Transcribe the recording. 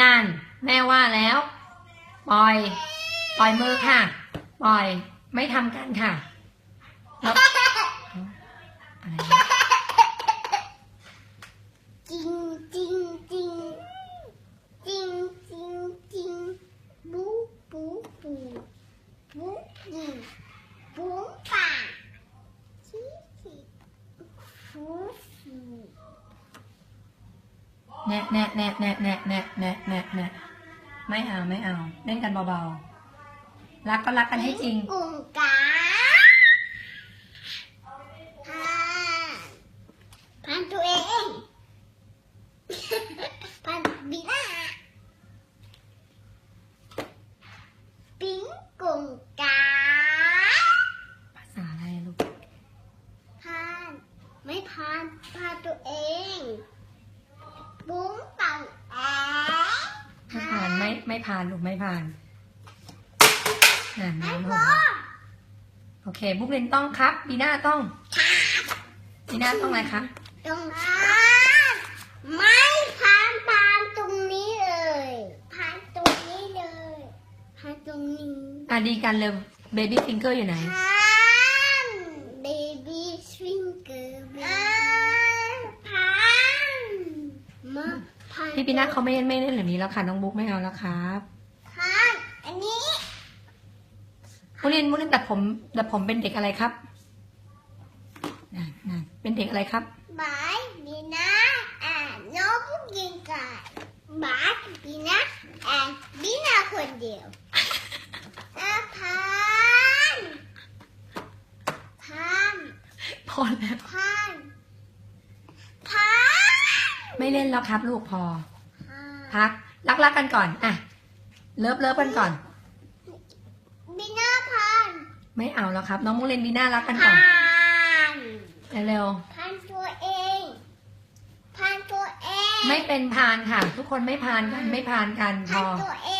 นั่น แม่ว่าแล้ว ปล่อย ปล่อยมือค่ะ ปล่อย ไม่ทำกันค่ะแล้วอะไรจริงจริงจริงจริงจริงจริงบูบูบูบูยิงบูป่าชี้ชี้ฟูฟู แนะแนะแนะแนะแนะแนะแนะแนะแนะไม่เอาไม่เอา เล่นกันเบาๆ รักก็รักกันให้จริง กุ้งกาพานพานตัวเองพานบีน่าปิ้งกุ้งกาภาษาอะไรอะลูกพานไม่พานพานตัวเอง บุ้งเต่าแอไม่ผ่านไม่ไม่ผ่านลูกไม่ผ่านนั่นไม่น้ำพหอกโอเค บุ๊กลินต้องครับบีน่าต้องบีน่าต้องอะไรคะตรงนั้นไม่พานพานตรงนี้เลยพานตรงนี้เลยพานตรงนี้อะดีกันเลยเบบี้ฟิงเกอร์อยู่ไหนพานเบบี้สวิงเกอร์พานมา พานพี่ปีน่าเขาไม่เล่นไม่เล่นแบบนี้แล้วค่ะน้องบุ๊กไม่เอาแล้วครับพานอันนี้บุ๊กลินบุ๊กลินแต่ผมแต่ผมเป็นเด็กอะไรครับนั่นนั่นเป็นเด็กอะไรครับบายบีนะอ่านน้องผู้หญิงกันบายบีนะอ่านบีนะคนเดียวอาพานพานพอแล้วพานพานไม่เล่นแล้วครับ ลูกพอ พานพัก รักรักกันก่อน อะ เลิฟเลิฟกันก่อนบีนะพานไม่เอาแล้วครับ น้องมุกเลนบีน่ารักกันพก่อนานเร็วพานตัวเองพานตัวเองๆไม่เป็นพานค่ะ ทุกคนไม่พานกันไม่พานกันพพานอ ตัวเอง